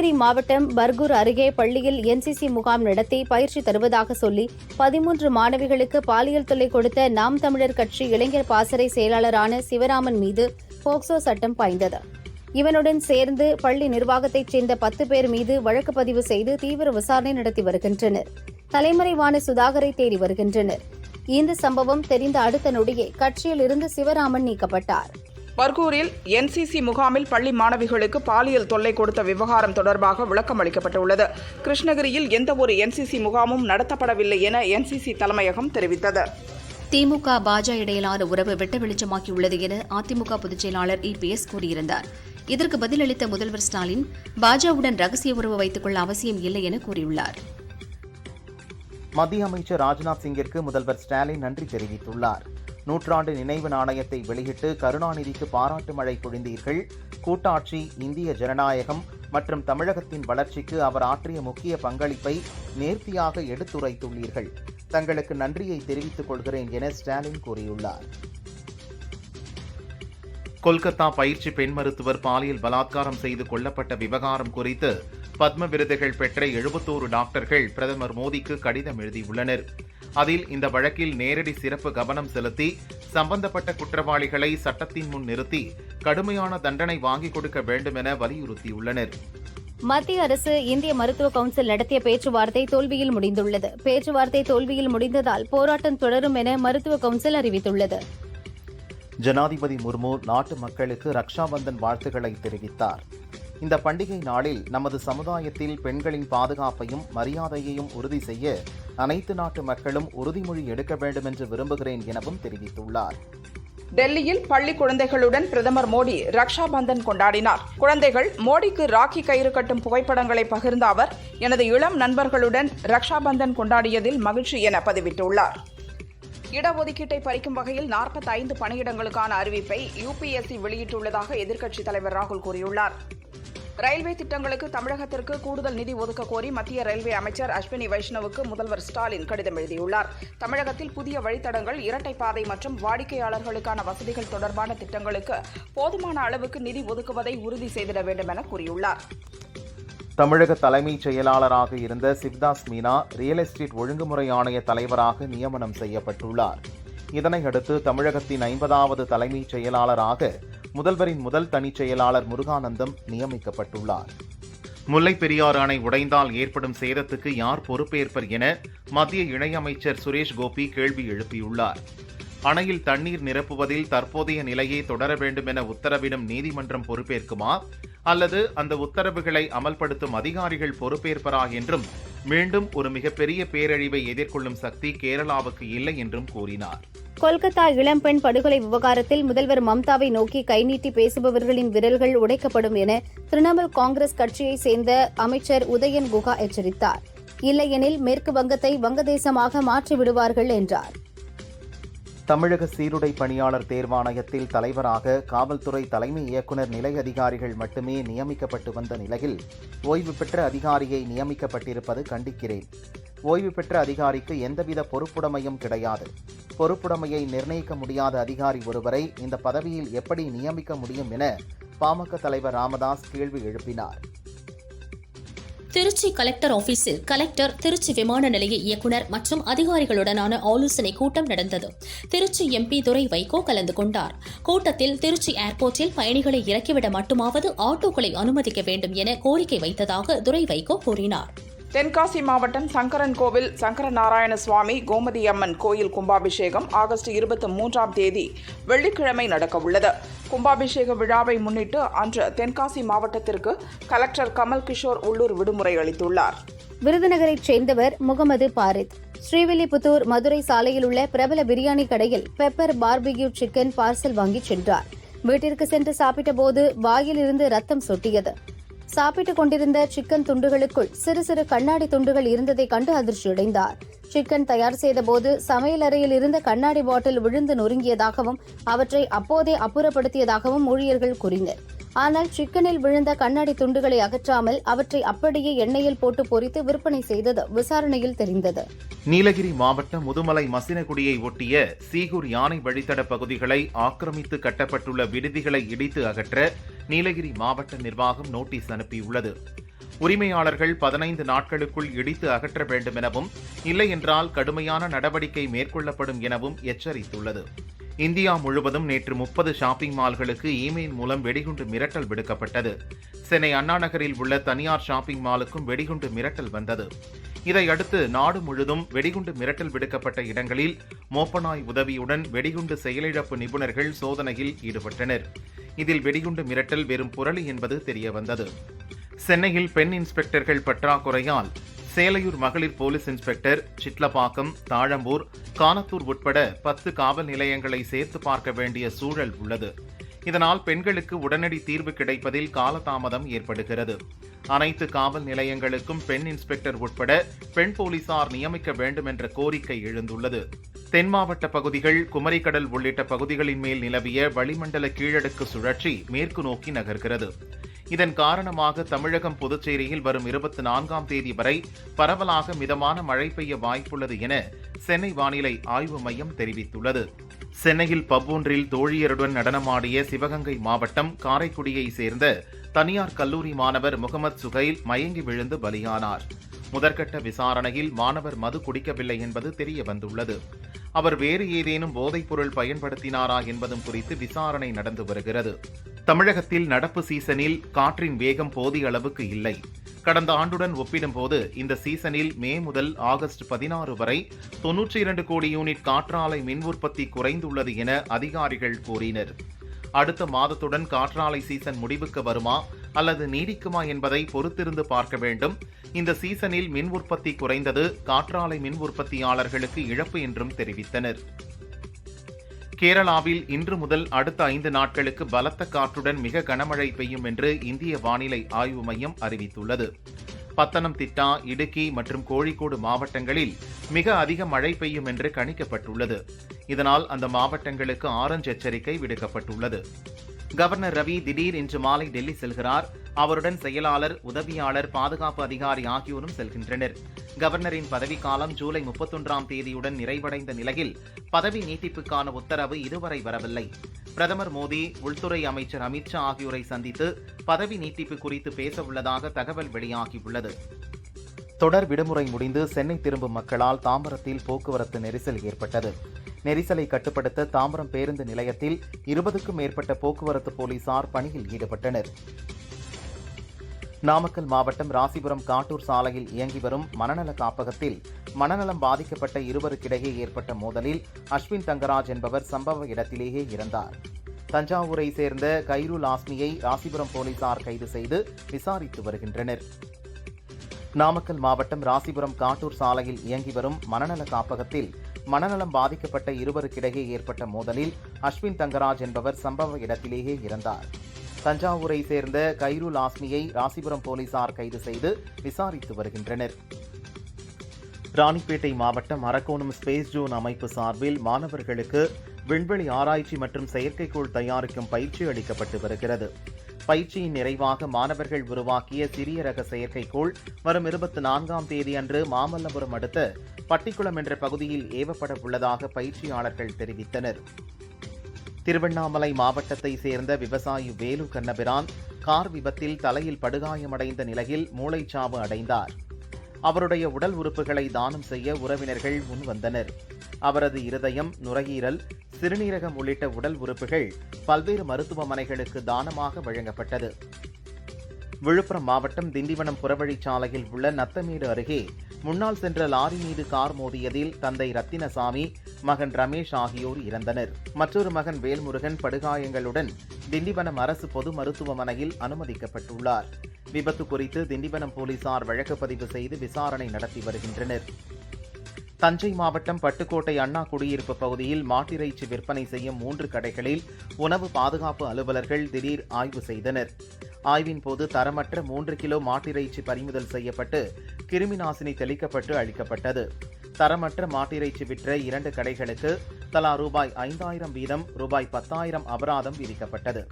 நீலகிரி மாவட்டம் பர்கூர் அருகே பள்ளியில் என்சிசி முகாம் நடத்தி பயிற்சி தருவதாக சொல்லி பதிமூன்று மாணவிகளுக்கு பாலியல் தொல்லை கொடுத்த நாம் தமிழர் கட்சி இளைஞர் பாசறை செயலாளரான சிவராமன் மீது போக்சோ சட்டம் பாய்ந்தது. இவனுடன் சேர்ந்து பள்ளி நிர்வாகத்தைச் சேர்ந்த பத்து பேர் மீது வழக்கு பதிவு செய்து தீவிர விசாரணை நடத்தி வருகின்றனர். தலைமறைவான சுதாகரை தேடி வருகின்றனர். இந்த சம்பவம் தெரிந்த அடுத்த நொடியே கட்சியில் இருந்து சிவராமன் நீக்கப்பட்டார். பர்கூரில் என்சிசி முகாமில் பள்ளி மாணவிகளுக்கு பாலியல் தொல்லை கொடுத்த விவகாரம் தொடர்பாக விளக்கம் அளிக்கப்பட்டுள்ளது. கிருஷ்ணகிரியில் எந்தவொரு என்சிசி முகாமும் நடத்தப்படவில்லை என என்சிசி தலைமையகம் தெரிவித்தது. திமுக பாஜ இடையிலான உறவு வெட்ட வெளிச்சமாகியுள்ளது என அதிமுக பொதுச் செயலாளர் இபிஎஸ் கூறியிருந்தார். இதற்கு பதிலளித்த முதல்வர் ஸ்டாலின் பாஜவுடன் ரகசிய உறவு வைத்துக் கொள்ள அவசியம் இல்லை என கூறியுள்ளார். மத்திய அமைச்சர் ராஜ்நாத் சிங்கிற்கு முதல்வர் ஸ்டாலின் நன்றி தெரிவித்துள்ளார். நூற்றாண்டு நினைவு நாணயத்தை வெளியிட்டு கருணாநிதிக்கு பாராட்டு மழை பொழிந்தீர்கள். கூட்டாட்சி இந்திய ஜனநாயகம் மற்றும் தமிழகத்தின் வளர்ச்சிக்கு அவர் ஆற்றிய முக்கிய பங்களிப்பை நேர்த்தியாக எடுத்துரைத்துள்ளீர்கள். தங்களுக்கு நன்றியை தெரிவித்துக் கொள்கிறேன் என ஸ்டாலின் கூறியுள்ளார். கொல்கத்தா பயிற்சி பெண் மருத்துவர் பாலியல் பலாத்காரம் செய்து கொல்லப்பட்ட விவகாரம் குறித்து பத்ம விருதுகள் பெற்ற எழுபத்தோரு டாக்டர்கள் பிரதமர் மோடிக்கு கடிதம் எழுதியுள்ளனர். அதில் இந்த வழக்கில் நேரடி சிறப்பு கவனம் செலுத்தி சம்பந்தப்பட்ட குற்றவாளிகளை சட்டத்தின் முன் நிறுத்தி கடுமையான தண்டனை வாங்கிக் கொடுக்க வேண்டும் என வலியுறுத்தியுள்ளனர். மத்திய அரசு இந்திய மருத்துவ கவுன்சில் நடத்திய பேச்சுவார்த்தை தோல்வியில் முடிந்துள்ளது. பேச்சுவார்த்தை தோல்வியில் முடிந்ததால் போராட்டம் தொடரும் என மருத்துவ கவுன்சில் அறிவித்துள்ளது. ஜனாதிபதி முர்மு நாட்டு மக்களுக்கு ரக்ஷாபந்தன் வாழ்த்துக்களை தெரிவித்தார். இந்த பண்டிகை நாளில் நமது சமுதாயத்தில் பெண்களின் பாதுகாப்பையும் மரியாதையையும் உறுதி செய்ய அனைத்து நாட்டு மக்களும் உறுதிமொழி எடுக்க வேண்டும் என்று விரும்புகிறேன் எனவும் தெரிவித்துள்ளார். டெல்லியில் பள்ளி குழந்தைகளுடன் பிரதமர் மோடி ரக்ஷா பந்தன் கொண்டாடினார். குழந்தைகள் மோடிக்கு ராக்கி கயிறு கட்டும் புகைப்படங்களை பகிர்ந்த அவர் எனது இளம் நண்பர்களுடன் ரக்ஷா பந்தன் கொண்டாடியதில் மகிழ்ச்சி என பதிவிட்டுள்ளார். இடஒதுக்கீட்டை பறிக்கும் வகையில் 45 பணியிடங்களுக்கான அறிவிப்பை யுபிஎஸ்சி வெளியிட்டுள்ளதாக எதிர்க்கட்சித் தலைவர் ராகுல் கூறியுள்ளார். ரயில்வே திட்டங்களுக்கு தமிழகத்திற்கு கூடுதல் நிதி ஒதுக்க கோரி மத்திய ரயில்வே அமைச்சர் அஸ்வினி வைஷ்ணவுக்கு முதல்வர் ஸ்டாலின் கடிதம் எழுதியுள்ளார். தமிழகத்தில் புதிய வழித்தடங்கள் இரட்டை பாதை மற்றும் வாடிக்கையாளர்களுக்கான வசதிகள் தொடர்பான திட்டங்களுக்கு போதுமான அளவுக்கு நிதி ஒதுக்குவதை உறுதி செய்திட வேண்டும் என கூறியுள்ளார். தமிழக தலைமைச் செயலாளராக இருந்த சிவ்தாஸ் மீனா ரியல் எஸ்டேட் ஒழுங்குமுறை ஆணைய தலைவராக நியமனம் செய்யப்பட்டுள்ளார். இதனையடுத்து தமிழகத்தின் ஐம்பதாவது தலைமைச் செயலாளராக முதல்வரின் முதல் தனிச் செயலாளர் முருகானந்தம் நியமிக்கப்பட்டுள்ளார். முல்லைப் பெரியாறு அணை உடைந்தால் ஏற்படும் சேதத்துக்கு யார் பொறுப்பேற்பர் என மத்திய இணையமைச்சர் சுரேஷ் கோபி கேள்வி எழுப்பியுள்ளார். அணையில் தண்ணீர் நிரப்புவதில் தற்போதைய நிலையே தொடர வேண்டும் என உத்தரவிடும் நீதிமன்றம் பொறுப்பேற்குமா? அல்லது அந்த உத்தரவுகளை அமல்படுத்தும் அதிகாரிகள் பொறுப்பேற்பரா என்றும் மீண்டும் ஒரு மிகப்பெரிய பேரழிவை எதிர்கொள்ளும் சக்தி கேரளாவுக்கு இல்லை என்றும் கூறினார். கொல்கத்தா இளம்பெண் படுகொலை விவகாரத்தில் முதல்வர் மம்தாவை நோக்கி கைநீட்டி பேசுபவர்களின் விரல்கள் உடைக்கப்படும் என திரிணாமுல் காங்கிரஸ் கட்சியைச் சேர்ந்த அமைச்சர் உதயன் குகா எச்சரித்தார். இல்லையெனில் மேற்கு வங்கத்தை வங்கதேசமாக மாற்றி விடுவார்கள் என்றார். தமிழக சீருடை பணியாளர் தேர்வாணையத்தில் தலைவராக காவல்துறை தலைமை இயக்குநர் நிலை அதிகாரிகள் மட்டுமே நியமிக்கப்பட்டு வந்த நிலையில் ஓய்வு பெற்ற அதிகாரியை நியமிக்கப்பட்டிருப்பது கண்டிக்கிறேன். ஓய்வு பெற்ற அதிகாரிக்கு எந்தவித பொறுப்புடைமையும் கிடையாது. பொறுப்புடைமையை நிர்ணயிக்க முடியாத அதிகாரி ஒருவரை இந்த பதவியில் எப்படி நியமிக்க முடியும் என பாமக தலைவர் ராமதாஸ் கேள்வி எழுப்பினார். திருச்சி கலெக்டர் ஆபீஸில் கலெக்டர் திருச்சி விமான நிலைய இயக்குநர் மற்றும் அதிகாரிகளுடனான ஆலோசனை கூட்டம் நடந்தது. திருச்சி எம்பி துரை வைகோ கலந்து கொண்டார். கூட்டத்தில் திருச்சி ஏர்போர்ட்டில் பயணிகளை இறக்கிவிட மட்டுமாவது ஆட்டோக்களை அனுமதிக்க வேண்டும் என கோரிக்கை வைத்ததாக துரை வைகோ கூறினார். தென்காசி மாவட்டம் சங்கரன் கோவில் சங்கர நாராயண சுவாமி கோமதி அம்மன் கோயில் கும்பாபிஷேகம் ஆகஸ்ட் இருபத்தி மூன்றாம் தேதி வெள்ளிக்கிழமை நடக்கவுள்ளது. கும்பாபிஷேக விழாவை முன்னிட்டு அன்று தென்காசி மாவட்டத்திற்கு கலெக்டர் கமல் கிஷோர் உள்ளூர் விடுமுறை அளித்துள்ளார். விருதுநகரைச் சேர்ந்தவர் முகமது பாரித். ஸ்ரீவில்லிபுத்தூர் மதுரை சாலையில் உள்ள பிரபல பிரியாணி கடையில் பெப்பர் பார்பிக்யூ சிக்கன் பார்சல் வாங்கி சென்றார். வீட்டிற்கு சென்று சாப்பிட்டபோது வாயிலிருந்து ரத்தம் சொட்டியது. சாப்பிட்டுக் கொண்டிருந்த சிக்கன் துண்டுகளுக்குள் சிறு சிறு கண்ணாடி துண்டுகள் இருந்ததை கண்டு அதிர்ச்சியடைந்தார். சிக்கன் தயார் செய்தபோது சமையலறையில் இருந்த கண்ணாடி பாட்டில் விழுந்து நொறுங்கியதாகவும் அவற்றை அப்போதே அப்புறப்படுத்தியதாகவும் ஊழியர்கள் கூறினர். ஆனால் சிக்கனில் விழுந்த கண்ணாடி துண்டுகளை அகற்றாமல் அவற்றை அப்படியே எண்ணெயில் போட்டு பொரித்து விற்பனை செய்தது விசாரணையில் தெரிந்தது. நீலகிரி மாவட்டம் முதுமலை மசினகுடியை ஒட்டிய சீகூர் யானை வழித்தட பகுதிகளை ஆக்கிரமித்து கட்டப்பட்டுள்ள விடுதிகளை இடித்து அகற்ற நீலகிரி மாவட்ட நிர்வாகம் நோட்டீஸ் அனுப்பியுள்ளது. உரிமையாளர்கள் பதினைந்து நாட்களுக்குள் இடித்து அகற்ற வேண்டும் எனவும் இல்லையென்றால் கடுமையான நடவடிக்கை மேற்கொள்ளப்படும் எனவும் எச்சரித்துள்ளது. இந்தியா முழுவதும் நேற்று முப்பது ஷாப்பிங் மால்களுக்கு இமெயில் மூலம் வெடிகுண்டு மிரட்டல் விடுக்கப்பட்டது. சென்னை அண்ணா நகரில் உள்ள தனியார் ஷாப்பிங் மாலுக்கும் வெடிகுண்டு மிரட்டல் வந்தது. இதையடுத்து நாடு முழுதும் வெடிகுண்டு மிரட்டல் விடுக்கப்பட்ட இடங்களில் மோப்பனாய் உதவியுடன் வெடிகுண்டு செயலிழப்பு நிபுணர்கள் சோதனையில் ஈடுபட்டனர். இதில் வெடிகுண்டு மிரட்டல் வெறும் புரளி என்பது தெரியவந்தது. சென்னையில் பெண் இன்ஸ்பெக்டர்கள் பற்றாக்குறையால் சேலையூர் மகளிர் போலீஸ் இன்ஸ்பெக்டர் சிட்லப்பாக்கம் தாழம்பூர் கானத்தூர் உட்பட பத்து காவல் நிலையங்களை சேர்த்து பார்க்க வேண்டிய சூழல் உள்ளது. இதனால் பெண்களுக்கு உடனடி தீர்வு கிடைப்பதில் காலதாமதம் ஏற்படுகிறது. அனைத்து காவல் நிலையங்களுக்கும் பெண் இன்ஸ்பெக்டர் உட்பட பெண் போலீசார் நியமிக்க வேண்டும் என்ற கோரிக்கை எழுந்துள்ளது. தென் மாவட்ட பகுதிகள் குமரிக்கடல் உள்ளிட்ட பகுதிகளின் மேல் நிலவிய வளிமண்டல கீழடுக்கு சுழற்சி மேற்கு நோக்கி நகர்கிறது. இதன் காரணமாக தமிழகம் புதுச்சேரியில் வரும் இருபத்தி நான்காம் தேதி வரை பரவலாக மிதமான மழை பெய்ய வாய்ப்புள்ளது என சென்னை வானிலை ஆய்வு மையம் தெரிவித்துள்ளது. சென்னையில் பப் ஒன்றில் தோழியருடன் நடனமாடிய சிவகங்கை மாவட்டம் காரைக்குடியை சேர்ந்த தனியார் கல்லூரி மாணவர் முகமது சுகைல் மயங்கி விழுந்து பலியானார். முதற்கட்ட விசாரணையில் மாணவர் மது குடிக்கவில்லை என்பது தெரிய வந்துள்ளது. அவர் வேறு ஏதேனும் போதைப்பொருள் பயன்படுத்தினாரா என்பதும் குறித்து விசாரணை நடந்து வருகிறது. தமிழகத்தில் நடப்பு சீசனில் காற்றின் வேகம் போதிய அளவுக்கு இல்லை. கடந்த ஆண்டுடன் ஒப்பிடும்போது இந்த சீசனில் மே முதல் ஆகஸ்ட் பதினாறு வரை தொன்னூற்றி இரண்டு கோடி யூனிட் காற்றாலை மின் உற்பத்தி குறைந்துள்ளது என அதிகாரிகள் கூறினர். அடுத்த மாதத்துடன் காற்றாலை சீசன் முடிவுக்கு வருமா அல்லது நீடிக்குமா என்பதை பொறுத்திருந்து பார்க்க வேண்டும். இந்த சீசனில் மின் உற்பத்தி குறைந்தது காற்றாலை மின் உற்பத்தியாளர்களுக்கு இழப்பு என்றும் தெரிவித்தனர். கேரளாவில் இன்று முதல் அடுத்த ஐந்து நாட்களுக்கு பலத்த காற்றுடன் மிக கனமழை பெய்யும் என்று இந்திய வானிலை ஆய்வு மையம் அறிவித்துள்ளது. பத்தனம்திட்டா இடுக்கி மற்றும் கோழிக்கோடு மாவட்டங்களில் மிக அதிக மழை பெய்யும் என்று கணிக்கப்பட்டுள்ளது. இதனால் அந்த மாவட்டங்களுக்கு ஆரஞ்ச் எச்சரிக்கை விடுக்கப்பட்டுள்ளது. கவர்னர் ரவி திடீர் இன்று மாலை டெல்லி செல்கிறார். அவருடன் செயலாளர் உதவியாளர் பாதுகாப்பு அதிகாரி ஆகியோரும் செல்கின்றனர். கவர்னரின் பதவிக்காலம் ஜூலை முப்பத்தொன்றாம் தேதியுடன் நிறைவடைந்த நிலையில் பதவி நீட்டிப்புக்கான உத்தரவு இதுவரை வரவில்லை. பிரதமர் மோடி உள்துறை அமைச்சர் அமித்ஷா ஆகியோரை சந்தித்து பதவி நீட்டிப்பு குறித்து பேசவுள்ளதாக தகவல் வெளியாகியுள்ளது. தொடர் விடுமுறை முடிந்து சென்னை திரும்பும் மக்களால் தாம்பரத்தில் போக்குவரத்து நெரிசல் ஏற்பட்டது. நெரிசலை கட்டுப்படுத்த தாம்பரம் பேருந்து நிலையத்தில் இருபதுக்கும் மேற்பட்ட போக்குவரத்து போலீசார் பணியில் ஈடுபட்டனர். நாமக்கல் மாவட்டம் ராசிபுரம் காட்டூர் சாலையில் இயங்கி வரும் மனநல காப்பகத்தில் மனநலம் பாதிக்கப்பட்ட இருவருக்கிடையே ஏற்பட்ட மோதலில் அஸ்வின் தங்கராஜ் என்பவர் சம்பவ இடத்திலேயே இறந்தார். தஞ்சாவூரை சேர்ந்த கைருல் ஆஸ்மியை ராசிபுரம் போலீசார் கைது செய்து விசாரித்து வருகின்றனர். நாமக்கல் மாவட்டம் ராசிபுரம் காட்டூர் சாலையில் இயங்கி வரும் மனநல காப்பகத்தில் மனநலம் பாதிக்கப்பட்ட இருவருக்கிடையே ஏற்பட்ட மோதலில் அஸ்வின் தங்கராஜ் என்பவர் சம்பவ இடத்திலேயே இறந்தார். தஞ்சாவூரை சேர்ந்த கைருல் ஆஸ்மியை ராசிபுரம் போலீசார் கைது செய்து விசாரித்து வருகின்றனர். ராணிப்பேட்டை மாவட்டம் அரக்கோணம் ஸ்பேஸ் ஜோன் அமைப்பு சார்பில் மாணவர்களுக்கு விண்வெளி ஆராய்ச்சி மற்றும் செயற்கைக்கோள் தயாரிக்கும் பயிற்சி அளிக்கப்பட்டு வருகிறது. பயிற்சியின் நிறைவாக மாணவர்கள் உருவாக்கிய சிறிய ரக செயற்கைக்கோள் வரும் இருபத்தி நான்காம் தேதி அன்று மாமல்லபுரம் அடுத்த பட்டிக்குளம் என்ற பகுதியில் ஏவப்பட உள்ளதாக பயிற்சியாளர்கள் தெரிவித்தனர். திருவண்ணாமலை மாவட்டத்தை சேர்ந்த விவசாயி வேலு கண்ணபிரான் கார் விபத்தில் தலையில் படுகாயமடைந்த நிலையில் மூளைச்சாவு அடைந்தார். அவருடைய உடல் உறுப்புகளை தானம் செய்ய உறவினர்கள் முன்வந்தனர். அவரது இருதயம் நுரையீரல் சிறுநீரகம் உள்ளிட்ட உடல் உறுப்புகள் பல்வேறு மருத்துவமனைகளுக்கு தானமாக வழங்கப்பட்டது. விழுப்புரம் மாவட்டம் திண்டிவனம் புறவழிச்சாலையில் உள்ள நத்தமேடு அருகே முன்னால் சென்ற லாரி மீது கார் மோதியதில் தந்தை ரத்தினசாமி மகன் ரமேஷ் ஆகியோர் இறந்தனர். மற்றொரு மகன் வேல்முருகன் படுகாயங்களுடன் திண்டிவனம் அரசு பொது மருத்துவமனையில் அனுமதிக்கப்பட்டுள்ளார். விபத்து குறித்து திண்டிவனம் போலீசார் வழக்கு பதிவு செய்து விசாரணை நடத்தி வருகின்றனர். தஞ்சை மாவட்டம் பட்டுக்கோட்டை அண்ணா குடியிருப்பு பகுதியில் மாட்டிறைச்சி விற்பனை செய்யும் மூன்று கடைகளில் உணவு பாதுகாப்பு அலுவலர்கள் திடீர் ஆய்வு செய்தனர். ஆய்வின் போது தரமற்ற மூன்று கிலோ மாட்டிறைச்சி பறிமுதல் செய்யப்பட்டு கிருமி நாசினி தெளிக்கப்பட்டு அழிக்கப்பட்டது. தரமற்ற மாட்டிறைச்சி விற்ற இரண்டு கடைகளுக்கு தலா ரூபாய் ஐந்தாயிரம் வீதம் ரூபாய் பத்தாயிரம் அபராதம் விதிக்கப்பட்டது.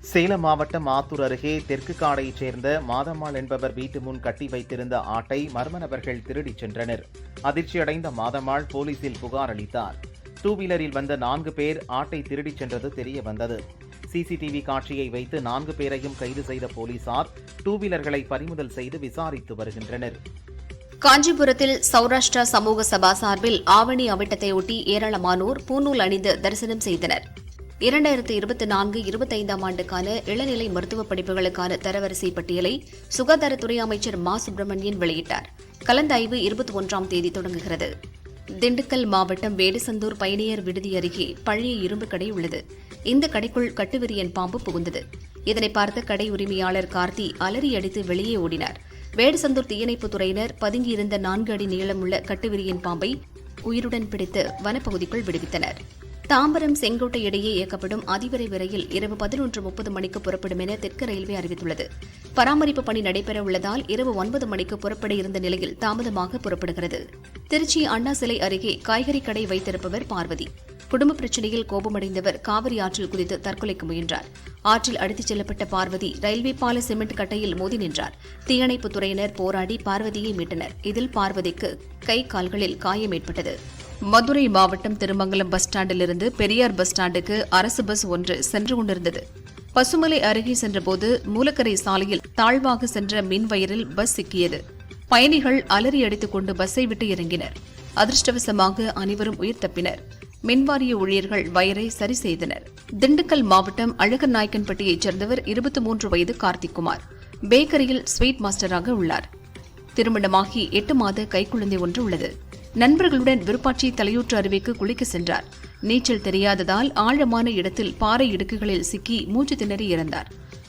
சேலம் மாவட்டம் ஆத்தூர் அருகே தெற்கு காடையைச் சேர்ந்த மாதம்மாள் என்பவர் வீட்டு முன் கட்டி வைத்திருந்த ஆட்டை மர்ம நபர்கள் திருடிச் சென்றனர். அதிர்ச்சியடைந்த மாதம்மாள் போலீசில் புகார் அளித்தார். டூ வீலரில் வந்த நான்கு பேர் ஆட்டை திருடிச் சென்றது தெரிய வந்தது. சிசிடிவி காட்சியை வைத்து நான்கு பேரையும் கைது செய்த போலீசார் டூ வீலர்களை பறிமுதல் செய்து விசாரித்து வருகின்றனர். காஞ்சிபுரத்தில் சௌராஷ்டிரா சமூக சபா சார்பில் ஆவணி அவிட்டத்தையொட்டி ஏராளமானோர் பூநூல் அணிந்து தரிசனம் செய்தனர். இரண்டாயிரத்து இருபத்தி நான்கு இருபத்தைந்தாம் ஆண்டுக்கான இளநிலை மருத்துவ படிப்புகளுக்கான தரவரிசை பட்டியலை சுகாதாரத்துறை அமைச்சர் மா. சுப்பிரமணியன் வெளியிட்டார். கலந்தாய்வு இருபத்தி ஒன்றாம் தேதி தொடங்குகிறது. திண்டுக்கல் மாவட்டம் வேடசந்தூர் பயணியர் விடுதி அருகே பழைய இரும்பு கடை உள்ளது. இந்த கடைக்குள் கட்டுவிரியன் பாம்பு புகுந்தது. இதனை பார்த்த கடை உரிமையாளர் கார்த்தி அலறி அடித்து வெளியே ஓடினார். வேடசந்தூர் தீயணைப்புத் துறையினர் பதுங்கியிருந்த நான்கு அடி நீளமுள்ள கட்டுவிரியன் பாம்பை உயிருடன் பிடித்து வனப்பகுதிக்குள் விடுவித்தனர். தாம்பரம் செங்கோட்டை இடையே இயக்கப்படும் அதிவிரைவு ரயில் இரவு பதினொன்று முப்பது மணிக்கு புறப்படும் என தெற்கு ரயில்வே அறிவித்துள்ளது. பராமரிப்பு பணி நடைபெற உள்ளதால் இரவு ஒன்பது மணிக்கு புறப்பட இருந்த நிலையில் தாமதமாக புறப்படுகிறது. திருச்சி அண்ணா சிலை அருகே காய்கறி கடை வைத்திருப்பவர் பார்வதி. குடும்ப பிரச்சனையில் கோபமடைந்தவர் காவிரி ஆற்றில் குதித்து தற்கொலைக்கு முயன்றார். ஆற்றில் அடித்துச் செல்லப்பட்ட பார்வதி ரயில்வே பால சிமெண்ட் கட்டையில் மோதி நின்றார். தீயணைப்புத் துறையினர் போராடி பார்வதியை மீட்டனர். இதில் பார்வதிக்கு கை கால்களில் காயம் ஏற்பட்டது. மதுரை மாவட்டம் திருமங்கலம் பஸ் ஸ்டாண்டிலிருந்து பெரியார் பஸ் ஸ்டாண்டுக்கு அரசு பஸ் ஒன்று சென்று கொண்டிருந்தது. பசுமலை அருகே சென்றபோது மூலக்கரை சாலையில் தாழ்வாக சென்ற மின்வயரில் பஸ் சிக்கியது. பயணிகள் அலறி அடித்துக் கொண்டு பஸ்ஸை விட்டு இறங்கினர். அதிர்ஷ்டவசமாக அனைவரும் உயிர் தப்பினர். மின்வாரிய ஊழியர்கள் வயரை சரி செய்தனர். திண்டுக்கல் மாவட்டம் அழகநாயக்கன்பட்டியைச் சேர்ந்தவர் இருபத்தி மூன்று வயது கார்த்திக்குமார். பேக்கரியில் ஸ்வீட் மாஸ்டராக உள்ளார். திருமணமாகி எட்டு மாத கைக்குழந்தை ஒன்று உள்ளது. நண்பர்களுடன் விருப்பாட்சி தலையூற்று அருவிக்கு குளிக்க சென்றார். நீச்சல் தெரியாததால் ஆழமான இடத்தில் பாறை இடுக்குகளில் சிக்கி மூச்சு திணறி இறந்தார்.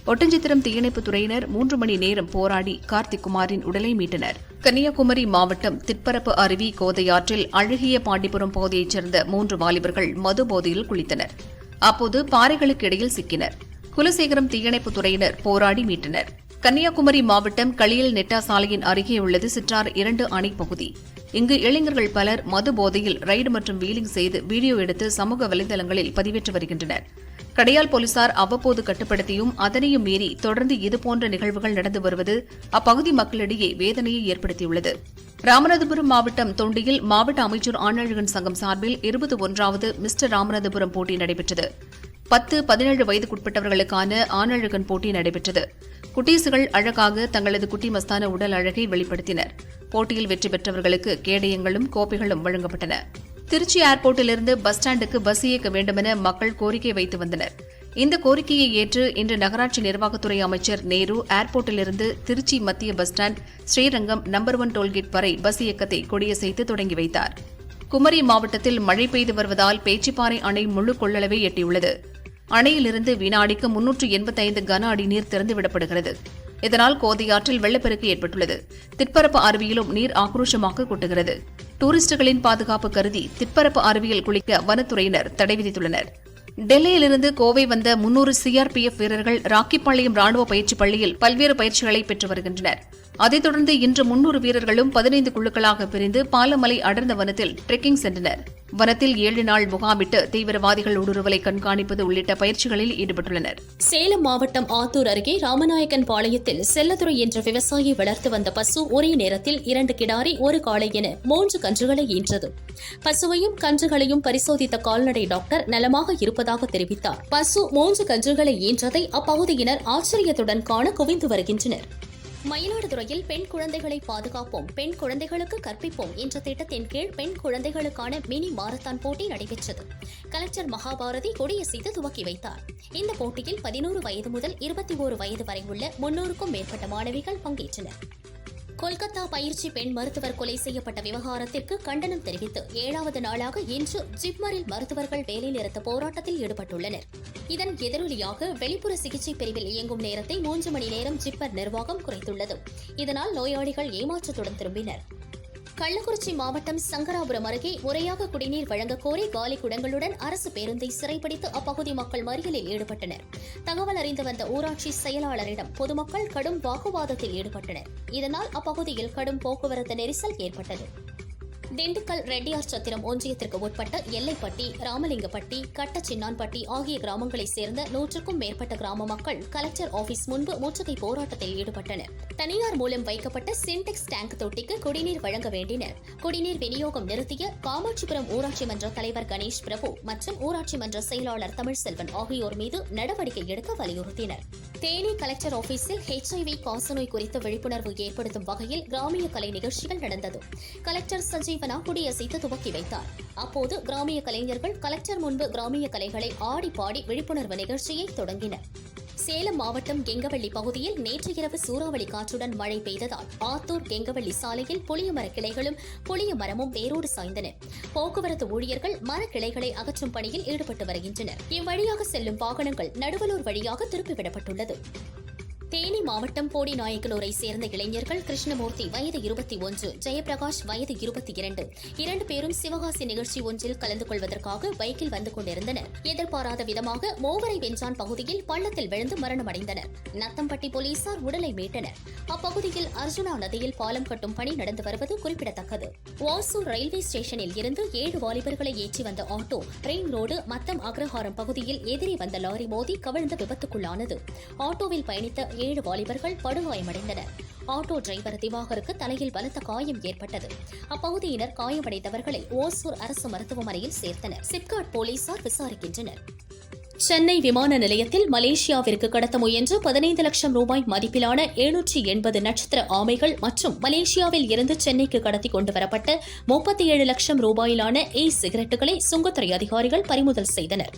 ஒட்டஞ்சித்திரம் தீயணைப்பு துறையினர் மூன்று மணி நேரம் போராடி கார்த்திக்குமாரின் உடலை மீட்டனர். கன்னியாகுமரி மாவட்டம் திற்பரப்பு அருவி கோதையாற்றில் அழகிய பாண்டிபுரம் பகுதியைச் சேர்ந்த மூன்று வாலிபர்கள் மது போதையில் குளித்தனர். அப்போது பாறைகளுக்கு இடையில் சிக்கினர். குலசேகரம் தீயணைப்பு துறையினர் போராடி மீட்டனர். கன்னியாகுமரி மாவட்டம் களியல் நெட்டா சாலையின் அருகே உள்ளது சிற்றார் இரண்டு அணை பகுதி. இங்கு இளைஞர்கள் பலர் மது போதையில் ரைடு மற்றும் வீலிங் செய்து வீடியோ எடுத்து சமூக வலைதளங்களில் பதிவேற்று வருகின்றனர். கடையால் போலீசார் அவ்வப்போது கட்டுப்படுத்தியும் அதனையும் மீறி தொடர்ந்து இதுபோன்ற நிகழ்வுகள் நடந்து வருவது அப்பகுதி மக்களிடையே வேதனையை ஏற்படுத்தியுள்ளது. ராமநாதபுரம் மாவட்டம் தொண்டியில் மாவட்ட அமைச்சர் ஆணழகன் சங்கம் சார்பில் இருபத்தி ஒன்றாவது மிஸ்டர் ராமநாதபுரம் போட்டி நடைபெற்றது. பத்து பதினேழு வயதுக்குட்பட்டவர்களுக்கான ஆணழகன் போட்டி நடைபெற்றது. குட்டீசுகள் அழகாக தங்களது குட்டி மஸ்தான உடல் அழகை வெளிப்படுத்தினர். போட்டியில் வெற்றி பெற்றவர்களுக்கு கேடயங்களும் கோப்பைகளும் வழங்கப்பட்டன. திருச்சி ஏர்போர்ட்டிலிருந்து பஸ் ஸ்டாண்டுக்கு பஸ் இயக்க வேண்டுமென மக்கள் கோரிக்கை வைத்து வந்தனர். இந்த கோரிக்கையை ஏற்று இன்று நகராட்சி நிர்வாகத்துறை அமைச்சர் நேரு ஏர்போர்ட்டிலிருந்து திருச்சி மத்திய bus stand Srirangam number one toll gate வரை பஸ் இயக்கத்தை கொடியசைத்து தொடங்கி வைத்தார். குமரி மாவட்டத்தில் மழை பெய்து வருவதால் பேச்சிப்பாறை அணை முழு கொள்ளளவை எட்டியுள்ளது. அணையிலிருந்து வினாடிக்கு முன்னூற்று எண்பத்தைந்து கன அடி நீர் திறந்துவிடப்படுகிறது. இதனால் கோதையாற்றில் வெள்ளப்பெருக்கு ஏற்பட்டுள்ளது. திற்பரப்பு அருவியிலும் நீர் ஆக்ரோஷமாக கொட்டுகிறது. டூரிஸ்டுகளின் பாதுகாப்பு கருதி திற்பரப்பு அருவியில் குளிக்க வனத்துறையினர் தடை விதித்துள்ளனர். டெல்லியிலிருந்து கோவை வந்த முன்னூறு சிஆர்பிஎஃப் வீரர்கள் ராக்கிப்பாளையம் ராணுவ பயிற்சி பள்ளியில் பல்வேறு பயிற்சிகளை பெற்று வருகின்றனர். அதைத் தொடர்ந்து இன்று முன்னூறு வீரர்களும் பதினைந்து குழுக்களாக பிரிந்து பாலமலை அடர்ந்த வனத்தில் ட்ரெக்கிங் சென்றனர். வனத்தில் ஏழு நாள் முகாமிட்டு தீவிரவாதிகள் ஊடுருவலை கண்காணிப்பது உள்ளிட்ட பயிற்சிகளில் ஈடுபட்டுள்ளனர். சேலம் மாவட்டம் ஆத்தூர் அருகே ராமநாயக்கன் பாளையத்தில் செல்லதுரை என்ற விவசாயி வளர்த்து வந்த பசு ஒரே நேரத்தில் இரண்டு கிடாரி ஒரு காளை என மூன்று கன்றுகளை ஈன்றது. பசுவையும் கன்றுகளையும் பரிசோதித்த கால்நடை டாக்டர் நலமாக இருப்பதாக தெரிவித்தார். பசு மூன்று கன்றுகளை ஈன்றதை அப்பகுதியினர் ஆச்சரியத்துடன் காண குவிந்து வருகின்றனர். மயிலாடுதுறையில் பெண் குழந்தைகளை பாதுகாப்போம் பெண் குழந்தைகளுக்கு கற்பிப்போம் என்ற திட்டத்தின் கீழ் பெண் குழந்தைகளுக்கான மினி மாரத்தான் போட்டி நடைபெற்றது. கலெக்டர் மகாபாரதி கொடியசைத்து துவக்கி வைத்தார். இந்த போட்டியில் பதினோரு வயது முதல் இருபத்தி ஓரு வயது வரை உள்ள முன்னூறுக்கும் மேற்பட்ட மாணவிகள் பங்கேற்றனர். கொல்கத்தா பயிற்சி பெண் மருத்துவர் கொலை செய்யப்பட்ட விவகாரத்திற்கு கண்டனம் தெரிவித்து ஏழாவது நாளாக இன்று ஜிப்மரில் மருத்துவர்கள் வேலைநிறுத்த போராட்டத்தில் ஈடுபட்டுள்ளனர். இதன் எதிரொலியாக வெளிப்புற சிகிச்சை பிரிவில் இயங்கும் நேரத்தை மூன்று மணி நேரம் ஜிப்மர் நிர்வாகம் குறைத்துள்ளது. இதனால் நோயாளிகள் ஏமாற்றத்துடன் திரும்பினர். கள்ளக்குறிச்சி மாவட்டம் சங்கராபுரம் அருகே முறையாக குடிநீர் வழங்க கோரி காலி குடங்களுடன் அரசு பேருந்தை சிறைப்பிடித்து அப்பகுதி மக்கள் மறியலில் ஈடுபட்டனர். தகவல் அறிந்து வந்த ஊராட்சி செயலாளரிடம் பொதுமக்கள் கடும் வாக்குவாதத்தில் ஈடுபட்டனர். இதனால் அப்பகுதியில் கடும் போக்குவரத்து நெரிசல் ஏற்பட்டது. திண்டுக்கல் ரெட்டியார் சத்திரம் ஒன்றியத்திற்கு உட்பட்ட எல்லைப்பட்டி ராமலிங்கப்பட்டி கட்டச்சின்னான்பட்டி ஆகிய கிராமங்களைச் சேர்ந்த நூற்றுக்கும் மேற்பட்ட கிராம மக்கள் கலெக்டர் ஆபீஸ் முன்பு முற்றுகை போராட்டத்தில் ஈடுபட்டனர். தனியார் மூலம் வைக்கப்பட்ட சின்டெக்ஸ் டேங்க் தொட்டிக்கு குடிநீர் வழங்க வேண்டினர். குடிநீர் விநியோகம் நிறுத்திய காமாட்சிபுரம் ஊராட்சி மன்ற தலைவர் கணேஷ் பிரபு மற்றும் ஊராட்சி மன்ற செயலாளர் தமிழ்செல்வன் ஆகியோர் மீது நடவடிக்கை எடுக்க வலியுறுத்தினர். தேனி கலெக்டர் ஆபீஸில் ஹெச்ஐவி காசநோய் குறித்த விழிப்புணர்வு ஏற்படுத்தும் வகையில் கிராமிய கலை நிகழ்ச்சிகள் நடந்தது. கலெக்டர் சஞ்சய் சஞ்சீவனா கொடியசைத்து துவக்கி வைத்தார். அப்போது கிராமிய கலைஞர்கள் கலெக்டர் முன்பு கிராமிய கலைகளை ஆடி பாடி விழிப்புணர்வு நிகழ்ச்சியை தொடங்கினர். சேலம் மாவட்டம் கெங்கவள்ளி பகுதியில் நேற்று இரவு சூறாவளி காற்றுடன் மழை பெய்ததால் ஆத்தூர் கெங்கவள்ளி சாலையில் புளிய மர கிளைகளும் புளிய மரமும் வேரோடு சாய்ந்தன. போக்குவரத்து ஊழியர்கள் மரக்கிளைகளை அகற்றும் பணியில் ஈடுபட்டு வருகின்றனர். இவ்வழியாக செல்லும் வாகனங்கள் நடுவலூர் வழியாக திருப்பிவிடப்பட்டுள்ளது. தேனி மாவட்டம் போடி நாயக்கலூரை சேர்ந்த இளைஞர்கள் கிருஷ்ணமூர்த்தி வயது இருபத்தி ஒன்று ஜெயபிரகாஷ் வயது இருபத்தி இரண்டு. இரண்டு பேரும் சிவகாசி நிகழ்ச்சி ஒன்றில் கலந்து கொள்வதற்காக பைக்கில் வந்து கொண்டிருந்தனர். எதிர்பாராத விதமாக மோவரை வெஞ்சான் பகுதியில் பள்ளத்தில் விழுந்து மரணமடைந்தனர். நத்தம்பட்டி போலீசார் உடலை மீட்டனர். அப்பகுதியில் அர்ஜுனா நதியில் பாலம் கட்டும் பணி நடந்து வருவது குறிப்பிடத்தக்கது. வாசூர் ரயில்வே ஸ்டேஷனில் இருந்து ஏழு வாலிபர்களை ஏற்றி வந்த auto ring road Mattam Agraharam பகுதியில் எதிரே வந்த லாரி மோதி கவிழ்ந்த விபத்துக்குள்ளானது. ஆட்டோவில் பயணித்த ஏழு வாலிபர்கள் படுகாயமடைந்தனர். ஆட்டோ டிரைவர் திவாகருக்கு தலையில் பலத்த காயம் ஏற்பட்டது. அப்பகுதியினர் காயமடைந்தவர்களை ஓசூர் அரசு மருத்துவமனையில் சேர்த்தனர். சிப்காட் போலீசார் விசாரிக்கின்றனர். சென்னை விமான நிலையத்தில் மலேசியாவிற்கு கடத்த முயன்ற பதினைந்து லட்சம் ரூபாய் மதிப்பிலான எழுநூற்றி எண்பது நட்சத்திர ஆமைகள் மற்றும் மலேசியாவில் இருந்து சென்னைக்கு கடத்தி கொண்டு வரப்பட்ட முப்பத்தி ஏழு லட்சம் ரூபாயிலான இ சிகரெட்டுகளை சுங்கத்துறை அதிகாரிகள் பறிமுதல் செய்தனர்.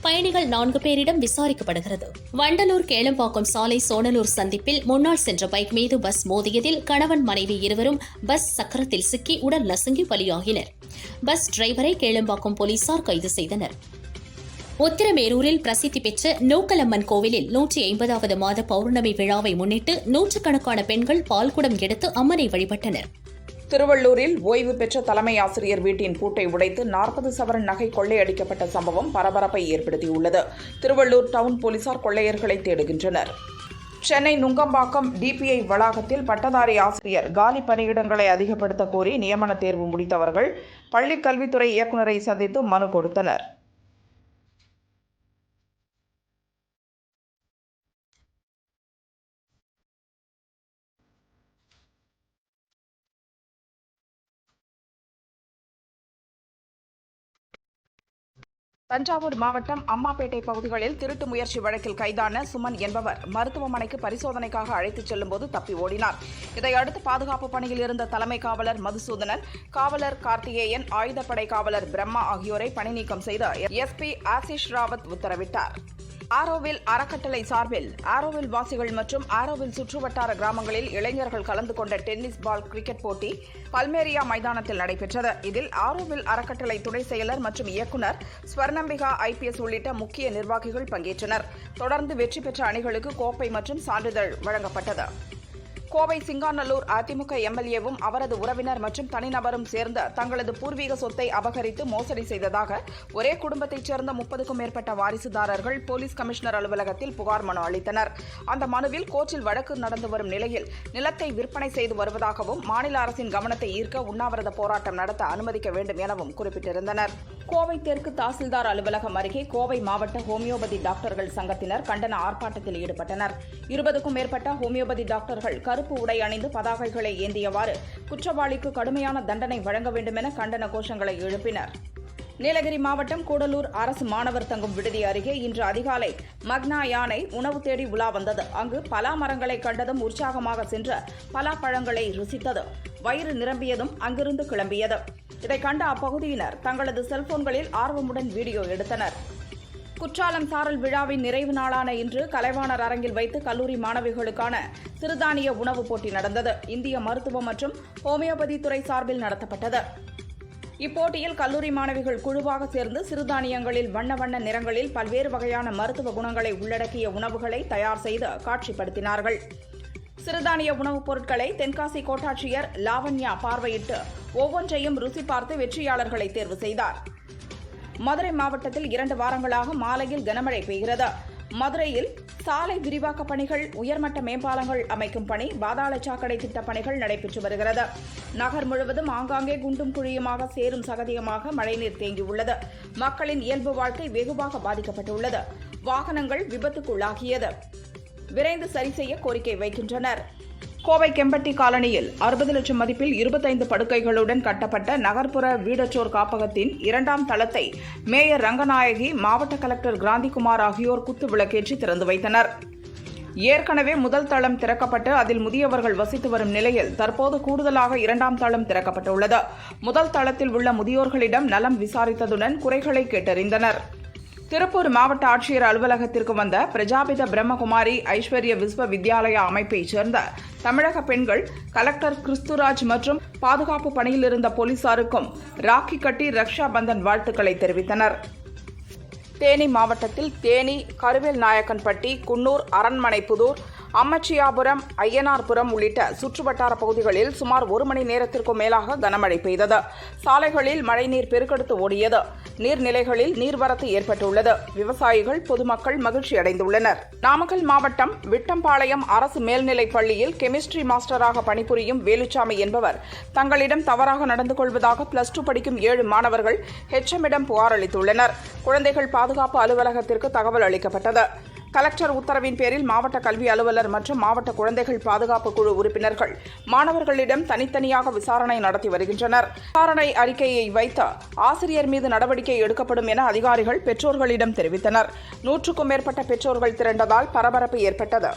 பயணிகள் நான்கு பேரிடம் விசாரிக்கப்படுகிறது. வண்டலூர் கேளம்பாக்கம் சாலை சோனலூர் சந்திப்பில் முன்னாள் சென்ற பைக் மீது பஸ் மோதியதில் கணவன் மனைவி இருவரும் பஸ் சக்கரத்தில் சிக்கி உடல் நசுங்கி பலியாகினர். பஸ் டிரைவரை கேளம்பாக்கம் போலீசார் கைது செய்தனர். உத்திரமேரூரில் பிரசித்தி பெற்ற நோக்கலம்மன் கோவிலில் நூற்றி ஐம்பதாவது மாத பௌர்ணமி விழாவை முன்னிட்டு நூற்றுக்கணக்கான பெண்கள் பால்குடம் எடுத்து அம்மனை வழிபட்டனர். திருவள்ளூரில் ஓய்வு பெற்ற தலைமை ஆசிரியர் வீட்டின் பூட்டை உடைத்து நாற்பது சவரன் நகை கொள்ளையடிக்கப்பட்ட சம்பவம் பரபரப்பை ஏற்படுத்தியுள்ளது. திருவள்ளூர் டவுன் போலீசார் கொள்ளையர்களை தேடுகின்றனர். சென்னை நுங்கம்பாக்கம் டிபிஐ வளாகத்தில் பட்டதாரி ஆசிரியர் காலி பணியிடங்களை அதிகப்படுத்த கோரி நியமன தேர்வு முடித்தவர்கள் பள்ளிக் கல்வித்துறை இயக்குநரை சந்தித்து மனு கொடுத்தனர். தஞ்சாவூர் மாவட்டம் அம்மாப்பேட்டை பகுதிகளில் திருட்டு முயற்சி வழக்கில் கைதான சுமன் என்பவர் மருத்துவமனைக்கு பரிசோதனைக்காக அழைத்துச் செல்லும்போது தப்பி ஓடினார். இதையடுத்து பாதுகாப்பு பணியில் இருந்த தலைமை காவலர் மதுசூதனன் காவலர் கார்த்திகேயன் ஆயுதப்படை காவலர் பிரம்மா ஆகியோரை பணி நீக்கம் செய்து எஸ்பி ஆசிஷ் ராவத் உத்தரவிட்டார். ஆரோவில் அறக்கட்டளை சார்பில் ஆரோவில் வாசிகள் மற்றும் ஆரோவில் சுற்றுவட்டார கிராமங்களில் இளைஞர்கள் கலந்து கொண்ட டென்னிஸ் பால் கிரிக்கெட் போட்டி பல்மேரியா மைதானத்தில் நடைபெற்றது. இதில் ஆரோவில் அறக்கட்டளை துணை செயலர் மற்றும் இயக்குநர் ஸ்வர்ணம்பிகா ஐபிஎஸ் உள்ளிட்ட முக்கிய நிர்வாகிகள் பங்கேற்றனர். தொடர்ந்து வெற்றி பெற்ற அணிகளுக்கு கோப்பை மற்றும் சான்றிதழ் வழங்கப்பட்டது. கோவை சிங்காநல்லூர் அதிமுக எம்எல்ஏவும் அவரது உறவினர் மற்றும் தனிநபரும் சேர்ந்து தங்களது பூர்வீக சொத்தை அபகரித்து மோசடி செய்ததாக ஒரே குடும்பத்தைச் சேர்ந்த முப்பதுக்கும் மேற்பட்ட வாரிசுதாரர்கள் போலீஸ் கமிஷனர் அலுவலகத்தில் புகார் மனு அளித்தனர். அந்த மனுவில் கோர்ட்டில் வழக்கு நடந்து வரும் நிலையில் நிலத்தை விற்பனை செய்து வருவதாகவும் மாநில அரசின் கவனத்தை ஈர்க்க உண்ணாவிரத போராட்டம் நடத்த அனுமதிக்க வேண்டும் எனவும் குறிப்பிட்டிருந்தனர். கோவை தெற்கு தாசில்தார் அலுவலகம் அருகே கோவை மாவட்ட ஹோமியோபதி டாக்டர்கள் சங்கத்தினர் கண்டன ஆர்ப்பாட்டத்தில் ஈடுபட்டனர். இருபதுக்கும் மேற்பட்ட ஹோமியோபதி டாக்டர்கள் கருப்பு உடை அணிந்து பதாகைகளை ஏந்தியவாறு குற்றவாளிக்கு கடுமையான தண்டனை வழங்க வேண்டுமென கண்டன கோஷங்களை எழுப்பினர். நீலகிரி மாவட்டம் கூடலூர் அரசு மாணவர் தங்கும் விடுதி அருகே இன்று அதிகாலை மக்னா யானை உணவு தேடி உலா வந்தது. அங்கு பலா மரங்களை கண்டதும் உற்சாகமாக சென்று பலா பழங்களை ருசித்தது. வயிறு நிரம்பியதும் அங்கிருந்து கிளம்பியது. இதை கண்ட அப்பகுதியினர் தங்களது செல்போன்களில் ஆர்வமுடன் வீடியோ எடுத்தனர். குற்றாலம் சாரல் விழாவின் நிறைவு நாளான இன்று கலைவாணர் அரங்கில் வைத்து கல்லூரி மாணவிகளுக்கான சிறுதானிய உணவுப் போட்டி நடந்தது. இந்திய மருத்துவம் மற்றும் ஹோமியோபதி துறை சார்பில் நடத்தப்பட்டது. இப்போட்டியில் கல்லூரி மாணவிகள் குழுவாக சேர்ந்து சிறுதானியங்களில் வண்ண வண்ண நிறங்களில் பல்வேறு வகையான மருத்துவ குணங்களை உள்ளடக்கிய உணவுகளை தயார் செய்து காட்சிப்படுத்தினார்கள். சிறுதானிய உணவுப் பொருட்களை தென்காசி கோட்டாட்சியர் லாவண்யா பார்வையிட்டு ஒவ்வொன்றையும் ருசி பார்த்து வெற்றியாளர்களை தேர்வு செய்தார். மதுரை மாவட்டத்தில் இரண்டு வாரங்களாக மாலையில் கனமழை பெய்கிறது. மதுரையில் சாலை விரிவாக்க பணிகள் உயர்மட்ட மேம்பாலங்கள் அமைக்கும் பணி பாதாள சாக்கடை திட்ட பணிகள் நடைபெற்று வருகிறது. நகர் முழுவதும் ஆங்காங்கே குண்டும் குழியுமாக சேரும் சகதியமாக மழைநீர் தேங்கியுள்ளது. மக்களின் இயல்பு வாழ்க்கை வெகுவாக பாதிக்கப்பட்டுள்ளது. வாகனங்கள் விபத்துக்குள்ளாகியது. விரைந்து சரி செய்ய கோரிக்கை வைக்கின்றனர். கோவை கெம்பட்டி காலனியில் அறுபது லட்சம் மதிப்பில் இருபத்தைந்து படுக்கைகளுடன் கட்டப்பட்ட நகர்ப்புற வீடற்றோர் காப்பகத்தின் இரண்டாம் தளத்தை மேயர் ரங்கநாயகி மாவட்ட கலெக்டர் கிராந்திகுமார் ஆகியோர் குத்து விளக்கேற்றி திறந்து வைத்தனர். ஏற்கனவே முதல் தளம் திறக்கப்பட்டு அதில் முதியவர்கள் வசித்து வரும் நிலையில் தற்போது கூடுதலாக இரண்டாம் தளம் திறக்கப்பட்டுள்ளது. முதல் தளத்தில் உள்ள முதியோர்களிடம் நலம் விசாரித்ததுடன் குறைகளை கேட்டறிந்தனர். திருப்பூர் மாவட்ட ஆட்சியர் அலுவலகத்திற்கு வந்த பிரஜாபித பிரம்மகுமாரி ஐஸ்வர்ய விஸ்வ வித்யாலயா அமைப்பைச் சேர்ந்த தமிழக பெண்கள் கலெக்டர் கிறிஸ்துராஜ் மற்றும் பாதுகாப்பு பணியில் இருந்த போலீசாருக்கும் ராக்கி கட்டி ரக்ஷா பந்தன் வாழ்த்துக்களை தெரிவித்தனர். தேனி மாவட்டத்தில் தேனி கருவேல் நாயக்கன்பட்டி குன்னூர் அரண்மனைப்புதூர் அம்மச்சியாபுரம் ஐயனார்புரம் உள்ளிட்ட சுற்றுவட்டார பகுதிகளில் சுமார் ஒரு மணி நேரத்திற்கும் மேலாக கனமழை பெய்தது. சாலைகளில் மழைநீர் பெருக்கெடுத்து ஓடியது. நீர்நிலைகளில் நீர்வரத்து ஏற்பட்டுள்ளது. விவசாயிகள் பொதுமக்கள் மகிழ்ச்சி அடைந்துள்ளனர். நாமக்கல் மாவட்டம் விட்டம்பாளையம் அரசு மேல்நிலைப் பள்ளியில் கெமிஸ்ட்ரி மாஸ்டராக பணிபுரியும் வேலுச்சாமி என்பவர் தங்களிடம் தவறாக நடந்து கொள்வதாக பிளஸ் டூ படிக்கும் ஏழு மாணவர்கள் ஹெச்எம்மிடம் புகார் அளித்துள்ளனர். குழந்தைகள் பாதுகாப்பு அலுவலகத்திற்கு தகவல் அளிக்கப்பட்டது. கலெக்டர் உத்தரவின் பேரில் மாவட்ட கல்வி அலுவலர் மற்றும் மாவட்ட குழந்தைகள் பாதுகாப்பு குழு உறுப்பினர்கள் மாணவர்களிடம் தனித்தனியாக விசாரணை நடத்தி வருகின்றனர். விசாரணை அறிக்கையை வைத்து ஆசிரியர் மீது நடவடிக்கை எடுக்கப்படும் என அதிகாரிகள் பெற்றோர்களிடம் தெரிவித்தனர். நூற்றுக்கும் மேற்பட்ட பெற்றோர்கள் திரண்டதால் பரபரப்பு ஏற்பட்டது.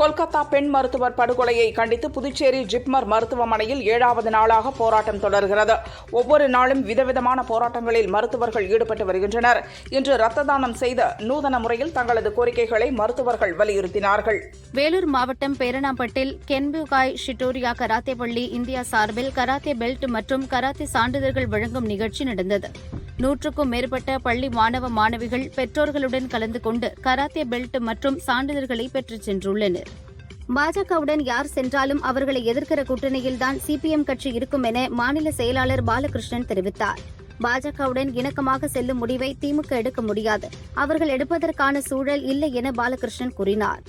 கொல்கத்தா பெண் மருத்துவர் படுகொலையை கண்டித்து புதுச்சேரி ஜிப்மர் மருத்துவமனையில் ஏழாவது நாளாக போராட்டம் தொடர்கிறது. ஒவ்வொரு நாளும் விதவிதமான போராட்டங்களில் மருத்துவர்கள் ஈடுபட்டு வருகின்றனர். இன்று ரத்த தானம் செய்த நூதன முறையில் தங்களது கோரிக்கைகளை மருத்துவர்கள் வலியுறுத்தினார்கள். வேலூர் மாவட்டம் பேரணாம்பட்டில் கென்புகாய் ஷிட்டோரியா கராத்தே பள்ளி இந்தியா சார்பில் கராத்தே பெல்ட் மற்றும் கராத்தே சான்றிதழ்கள் வழங்கும் நிகழ்ச்சி நடந்தது. நூற்றுக்கும் மேற்பட்ட பள்ளி மாணவ மாணவிகள் பெற்றோர்களுடன் கலந்து கொண்டு கராத்தே பெல்ட் மற்றும் சான்றிதழ்களை பெற்றுச் சென்றுள்ளனர். பாஜகவுடன் யார் சென்றாலும் அவர்களை எதிர்க்கிற கூட்டணியில்தான் சிபிஎம் கட்சி இருக்கும் என மாநில செயலாளர் பாலகிருஷ்ணன் தெரிவித்தார். பாஜகவுடன் இணக்கமாக செல்லும் முடிவை திமுக எடுக்க முடியாது. அவர்கள் எடுப்பதற்கான சூழல் இல்லை என பாலகிருஷ்ணன் கூறினார்.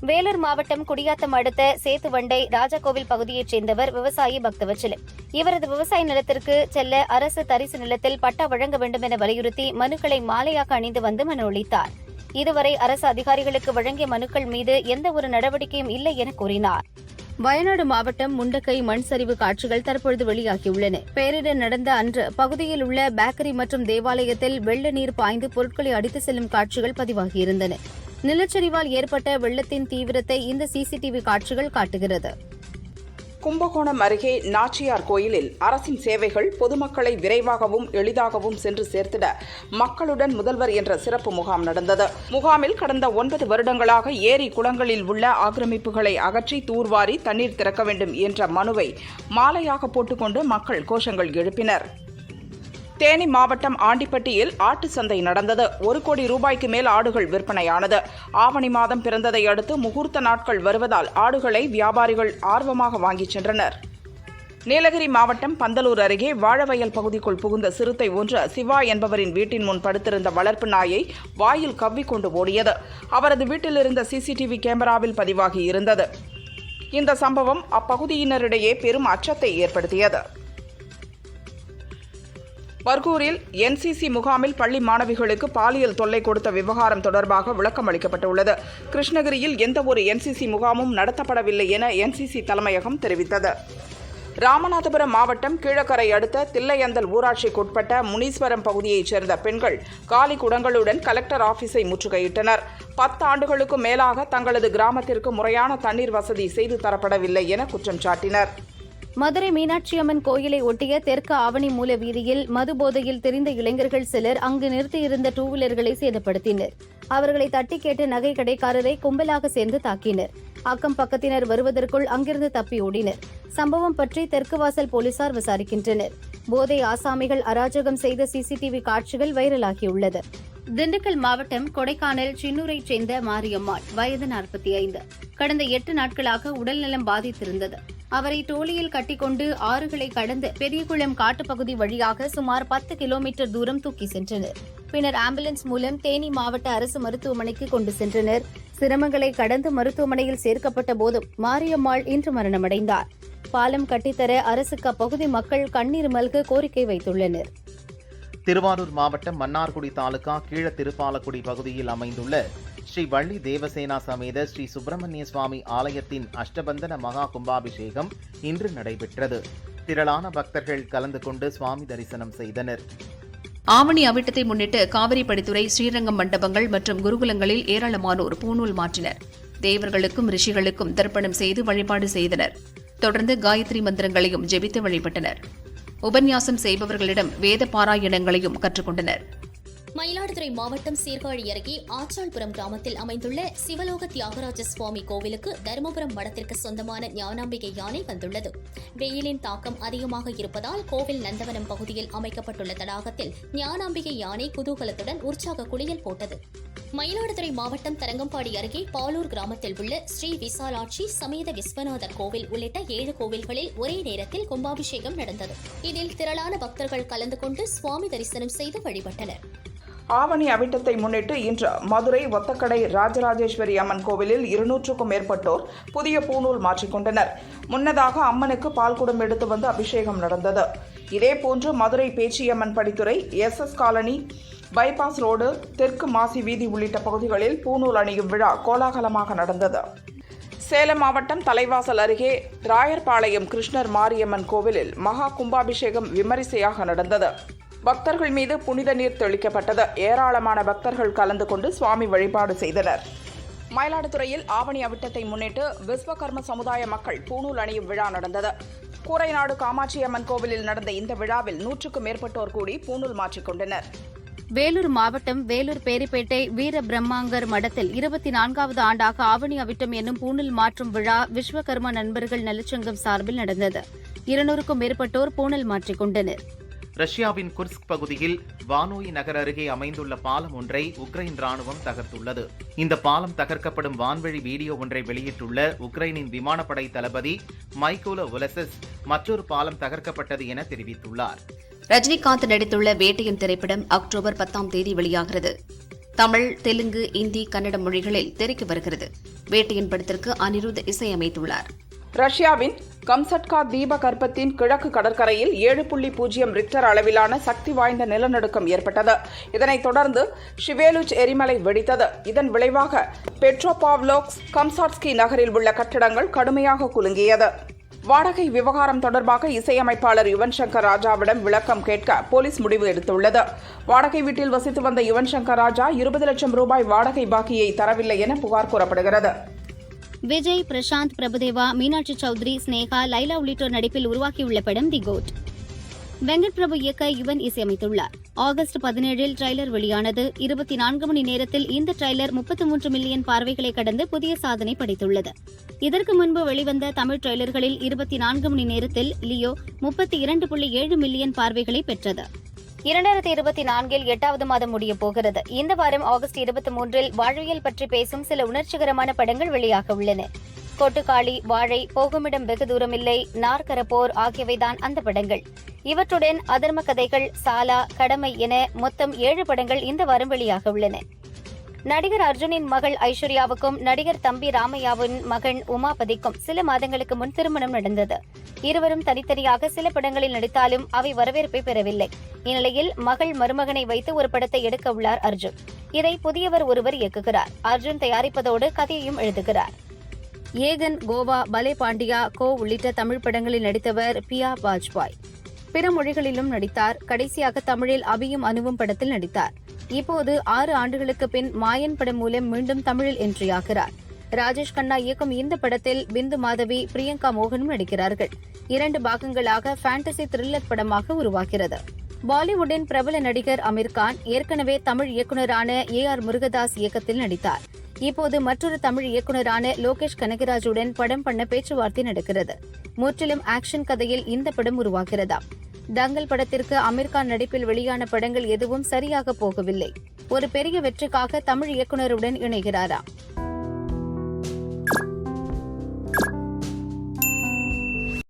வேலூர் மாவட்டம் குடியாத்தம் அடுத்த சேத்துவண்டை ராஜகோவில் பகுதியைச் சேர்ந்தவர் விவசாயி பக்தவச்சலம் இவரது விவசாய நிலத்திற்கு செல்ல அரசு தரிசு நிலத்தில் பட்டா வழங்க வேண்டும் என வலியுறுத்தி மனுக்களை மாலையாக அணிந்து வந்து மனு அளித்தாா் இதுவரை அரசு அதிகாரிகளுக்கு வழங்கிய மனுக்கள் மீது எந்த ஒரு நடவடிக்கையும் இல்லை என கூறினார். வயநாடு மாவட்டம் முண்டக்கை மண் சரிவு காட்சிகள் தற்பொழுது வெளியாகியுள்ளன. பேரிடர் நடந்த அன்று பகுதியில் உள்ள பேக்கரி மற்றும் தேவாலயத்தில் வெள்ள நீர் பாய்ந்து பொருட்களை அடித்து செல்லும் காட்சிகள் பதிவாகியிருந்தன. நிலச்சரிவால் ஏற்பட்ட வெள்ளத்தின் தீவிரத்தை இந்த சிசிடிவி காட்சிகள் காட்டுகிறது. கும்பகோணம் அருகே நாச்சியார் கோயிலில் அரசின் சேவைகள் பொதுமக்களை விரைவாகவும் எளிதாகவும் சென்று சேர்த்திட மக்களுடன் முதல்வர் என்ற சிறப்பு முகாம் நடந்தது. முகாமில் கடந்த ஒன்பது வருடங்களாக ஏரி குளங்களில் உள்ள ஆக்கிரமிப்புகளை அகற்றி தூர்வாரி தண்ணீர் திறக்க வேண்டும் என்ற மனுவை மாலையாக போட்டுக்கொண்டு மக்கள் கோஷங்கள் எழுப்பினர். தேனி மாவட்டம் ஆண்டிப்பட்டியில் ஆட்டு சந்தை நடந்தது. ஒரு கோடி ரூபாய்க்கு மேல் ஆடுகள் விற்பனையானது. ஆவணி மாதம் பிறந்ததை அடுத்து முகூர்த்த நாட்கள் வருவதால் ஆடுகளை வியாபாரிகள் ஆர்வமாக வாங்கிச் சென்றனர். நீலகிரி மாவட்டம் பந்தலூர் அருகே வாழவயல் பகுதிக்குள் புகுந்த சிறுத்தை ஒன்று சிவா என்பவரின் வீட்டின் முன் படுத்திருந்த வளர்ப்பு நாயை வாயில் கவ்விக்கொண்டு ஓடியது. அவரது வீட்டில் இருந்த சிசிடிவி கேமராவில் பதிவாகி இருந்தது. இந்த சம்பவம் அப்பகுதியினரிடையே பெரும் அச்சத்தை ஏற்படுத்தியது. பர்கூரில் என்சிசி முகாமில் பள்ளி மாணவிகளுக்கு பாலியல் தொல்லை கொடுத்த விவகாரம் தொடர்பாக விளக்கம் அளிக்கப்பட்டுள்ளது. கிருஷ்ணகிரியில் எந்தவொரு என்சிசி முகாமும் நடத்தப்படவில்லை என என்சிசி தலைமையகம் தெரிவித்தது. ராமநாதபுரம் மாவட்டம் கீழக்கரை அடுத்த தில்லையந்தல் ஊராட்சிக்குட்பட்ட முனீஸ்வரம் பகுதியைச் சேர்ந்த பெண்கள் காலி குடங்களுடன் கலெக்டர் ஆபீஸை முற்றுகையிட்டனர். பத்து ஆண்டுகளுக்கும் மேலாக தங்களது கிராமத்திற்கு முறையான தண்ணீர் வசதி செய்து தரப்படவில்லை என குற்றம் சாட்டினர். மதுரை மீனாட்சியம்மன் கோயிலை ஒட்டிய தெற்கு ஆவணி மூல வீதியில் மது போதையில் தெரிந்த இளைஞர்கள் சிலர் அங்கு நிறுத்தியிருந்த டூ வீலர்களை சேதப்படுத்தினர். அவர்களை தட்டி கேட்டு நகை கடைக்காரரை கும்பலாக சேர்ந்து தாக்கினர். அக்கம் பக்கத்தினர் வருவதற்குள் அங்கிருந்து தப்பி ஓடினர். சம்பவம் பற்றி தெற்கு வாசல் போலீசார் விசாரிக்கின்றனர். போதை ஆசாமிகள் அராஜகம் செய்த சிசிடிவி காட்சிகள் வைரலாகியுள்ளது. திண்டுக்கல் மாவட்டம் கொடைக்கானல் சின்னூரைச் சேர்ந்த மாரியம்மாள் வயது நாற்பத்தி ஐந்து கடந்த எட்டு நாட்களாக உடல்நலம் பாதித்திருந்தது. அவரை டோலியில் கட்டிக்கொண்டு ஆறுகளை கடந்து பெரியகுளம் காட்டுப்பகுதி வழியாக சுமார் பத்து கிலோமீட்டர் தூரம் தூக்கி சென்றனர். பின்னர் ஆம்புலன்ஸ் மூலம் தேனி மாவட்ட அரசு மருத்துவமனைக்கு கொண்டு சென்றனர். சிரமங்களை கடந்து மருத்துவமனையில் சேர்க்கப்பட்ட போதும் மாரியம்மாள் இன்று மரணமடைந்தார். பாலம் கட்டித்தர அரசுக்கு அப்பகுதி மக்கள் கண்ணீர் மல்க கோரிக்கை வைத்துள்ளனர். திருவாரூர் மாவட்டம் மன்னார்குடி தாலுகா கீழ திருப்பாலக்குடி பகுதியில் அமைந்துள்ள ஸ்ரீ வள்ளி தேவசேனா சமேத ஸ்ரீ சுப்பிரமணிய சுவாமி ஆலயத்தின் அஷ்டபந்தன மகா கும்பாபிஷேகம் இன்று நடைபெற்றது. திரளான பக்தர்கள் கலந்து கொண்டு சுவாமி தரிசனம் செய்தனர். ஆவணி அவிட்டத்தை முன்னிட்டு காவிரி படித்துறை ஸ்ரீரங்கம் மண்டபங்கள் மற்றும் குருகுலங்களில் ஏராளமானோர் பூநூல் மாற்றினர். தேவர்களுக்கும் ரிஷிகளுக்கும் தர்ப்பணம் செய்து வழிபாடு செய்தனர். தொடர்ந்து காயத்ரி மந்திரங்களையும் ஜெபித்து வழிபட்டனர். உபன்யாசம் செய்பவர்களிடம் வேத பாராயணங்களையும் கற்றுக்கொண்டனர். மயிலாடுதுறை மாவட்டம் சீர்காழி அருகே ஆச்சாள்புரம் கிராமத்தில் அமைந்துள்ள சிவலோக தியாகராஜ சுவாமி கோவிலுக்கு தருமபுரம் மடத்திற்கு சொந்தமான ஞானாம்பிகை யானை வந்துள்ளது. வெயிலின் தாக்கம் அதிகமாக இருப்பதால் கோவில் நந்தவனம் பகுதியில் அமைக்கப்பட்டுள்ள தடாகத்தில் ஞானாம்பிகை யானை குதூகலத்துடன் உற்சாக குளியல் போட்டது. மயிலாடுதுறை மாவட்டம் தரங்கம்பாடி அருகே பாலூர் கிராமத்தில் உள்ள ஸ்ரீ விசாலாட்சி சமேத விஸ்வநாதர் கோவில் உள்ளிட்ட ஏழு கோவில்களில் ஒரே நேரத்தில் கும்பாபிஷேகம் நடந்தது. இதில் திரளான பக்தர்கள் கலந்து கொண்டு சுவாமி தரிசனம் செய்து வழிபட்டனர். ஆவணி அவிட்டத்தை முன்னிட்டு இன்று மதுரை ஒத்தக்கடை ராஜராஜேஸ்வரி அம்மன் கோவிலில் இருநூற்றுக்கும் மேற்பட்டோர் புதிய பூநூல் மாற்றிக்கொண்டனர் முன்னதாக அம்மனுக்கு பால்குடம் எடுத்து வந்து அபிஷேகம் நடந்தது. இதேபோன்று மதுரை பேச்சியம்மன் படித்துறை S S colony bypass road தெற்கு மாசி வீதி உள்ளிட்ட பகுதிகளில் பூநூல் அணியும் விழா கோலாகலமாக நடந்தது. சேலம் மாவட்டம் தலைவாசல் அருகே ராயர்பாளையம் கிருஷ்ணர் மாரியம்மன் கோவிலில் மகா கும்பாபிஷேகம் விமரிசையாக நடந்தது. பக்தர்கள் மீது புனித நீர் தெளிக்கப்பட்டது. ஏராளமான பக்தர்கள் கலந்து கொண்டு சுவாமி வழிபாடு செய்தனர். மயிலாடுதுறையில் ஆவணி அவிட்டத்தை முன்னிட்டு விஸ்வகர்ம சமுதாய மக்கள் பூணூல் அணியும் விழா நடந்தது. கூரைநாடு காமாட்சியம்மன் கோவிலில் நடந்த இந்த விழாவில் நூற்றுக்கும் மேற்பட்டோர் கூடி பூணூல் மாற்றிக்கொண்டனர் வேலூர் மாவட்டம் வேலூர் பேரிப்பேட்டை வீர பிரம்மாங்கர் மடத்தில் இருபத்தி நான்காவது ஆண்டாக ஆவணி அவிட்டம் என்னும் பூணூல் மாற்றும் விழா விஸ்வகர்ம நண்பர்கள் நலச்சங்கம் சார்பில் நடந்தது. இருநூறுக்கும் மேற்பட்டோர் பூணல் மாற்றிக்கொண்டனா் ரஷ்யாவின் குர்ஸ்க் பகுதியில் வானோய் நகர் அருகே அமைந்துள்ள பாலம் ஒன்றை உக்ரைன் ராணுவம் தகர்த்துள்ளது. இந்த பாலம் தகர்க்கப்படும் வான்வழி வீடியோ ஒன்றை வெளியிட்டுள்ள உக்ரைனின் விமானப்படை தளபதி மைக்கோல உலசஸ் மற்றொரு பாலம் தகர்க்கப்பட்டது என தெரிவித்துள்ளார். ரஜினிகாந்த் நடித்துள்ள வேட்டையின் திரைப்படம் அக்டோபர் பத்தாம் தேதி வெளியாகிறது. தமிழ் தெலுங்கு இந்தி கன்னட மொழிகளில் திரைக்கு வருகிறது. வேட்டையின் படத்திற்கு அனிருத் இசையமைத்துள்ளார். ரஷ்யாவின் கம்சட்கா தீபகற்பத்தின் கிழக்கு கடற்கரையில் ஏழு புள்ளி பூஜ்ஜியம் ரிக்டர் அளவிலான சக்தி வாய்ந்த நிலநடுக்கம் ஏற்பட்டது. இதனைத் தொடர்ந்து ஷிவேலுச் எரிமலை வெடித்தது. இதன் விளைவாக பெட்ரோபாவ்லோக்ஸ் கம்சாட்ஸ்கி நகரில் உள்ள கட்டடங்கள் கடுமையாக குலுங்கியது. வாடகை விவகாரம் தொடர்பாக இசையமைப்பாளர் யுவன் சங்கர் ராஜாவிடம் விளக்கம் கேட்க போலீஸ் முடிவு எடுத்துள்ளது. வாடகை வீட்டில் வசித்து வந்த யுவன் சங்கர் ராஜா இருபது லட்சம் ரூபாய் வாடகை பாக்கியை தரவில்லை என புகார் கூறப்படுகிறது. விஜய் பிரசாந்த் பிரபுதேவா மீனாட்சி சௌத்ரி ஸ்னேகா லைலா உள்ளிட்டோர் நடிப்பில் உருவாக்கியுள்ள படம் தி கோட். வெங்கட் பிரபு இயக்க யுவன் இசையமைத்துள்ளார். ஆகஸ்ட் பதினேழில் ட்ரெய்லர் வெளியானது. இருபத்தி நான்கு மணி நேரத்தில் இந்த ட்ரைலர் முப்பத்தி மூன்று மில்லியன் பார்வைகளை கடந்து புதிய சாதனை படைத்துள்ளது. இதற்கு முன்பு வெளிவந்த தமிழ் ட்ரைலர்களில் இருபத்தி நான்கு மணி நேரத்தில் லியோ முப்பத்தி இரண்டு புள்ளி ஏழு மில்லியன் பார்வைகளை பெற்றது. இரண்டாயிரத்தி இருபத்தி நான்கில் எட்டாவது மாதம் முடிய போகிறது. இந்த வாரம் ஆகஸ்ட் இருபத்தி மூன்றில் வாழ்வியல் பற்றி பேசும் சில உணர்ச்சிகரமான படங்கள் வெளியாக உள்ளன. கொட்டுக்காளி வாழை போகுமிடம் வெகு தூரமில்லை நார்கரப்போர் ஆகியவைதான் அந்த படங்கள். இவற்றுடன் அதர்ம கதைகள் சாலா கடமை என மொத்தம் ஏழு படங்கள் இந்த வாரம் வெளியாக உள்ளன. நடிகர் அர்ஜுனின் மகள் ஐஸ்வர்யாவுக்கும் நடிகர் தம்பி ராமையாவின் மகன் உமாபதிக்கும் சில மாதங்களுக்கு முன் திருமணம் நடந்தது. இருவரும் தனித்தனியாக சில படங்களில் நடித்தாலும் அவை வரவேற்பை பெறவில்லை. இந்நிலையில் மகள் மருமகனை வைத்து ஒரு படத்தை எடுக்க உள்ளார் அர்ஜுன். இதை புதியவர் ஒருவர் இயக்குகிறார். அர்ஜுன் தயாரிப்பதோடு கதையையும் எழுதுகிறார். ஏகன் கோவா பலே பாண்டியா கோ உள்ளிட்ட தமிழ் படங்களில் நடித்தவர் பியா வாஜ்பாய். பிற மொழிகளிலும் நடித்தார். கடைசியாக தமிழில் அபியும் அனுவும் படத்தில் நடித்தார். இப்போது ஆறு ஆண்டுகளுக்கு பின் மாயன் படம் மூலம் மீண்டும் தமிழில் என்ட்ரியாகிறார் ராஜேஷ் கண்ணா இயக்கும் இந்த படத்தில் பிந்து மாதவி பிரியங்கா மோகனும் நடிக்கிறார்கள். இரண்டு பாகங்களாக ஃபேண்டசி த்ரில்லர் படமாக உருவாகிறது. பாலிவுட்டின் பிரபல நடிகர் அமீர் கான் ஏற்கனவே தமிழ் இயக்குநரான ஏ ஆர் முருகதாஸ் இயக்கத்தில் நடித்தார். இப்போது மற்றொரு தமிழ் இயக்குநரான லோகேஷ் கனகராஜுடன் படம் பண்ண பேச்சுவார்த்தை நடக்கிறது. முற்றிலும் ஆக்ஷன் கதையில் இந்த படம் உருவாகிறதா? தங்கல் படத்திற்கு அமீர்கான் நடிப்பில் வெளியான படங்கள் எதுவும் சரியாக போகவில்லை. ஒரு பெரிய வெற்றிக்காக தமிழ் இயக்குநருடன் இணைகிறாரா?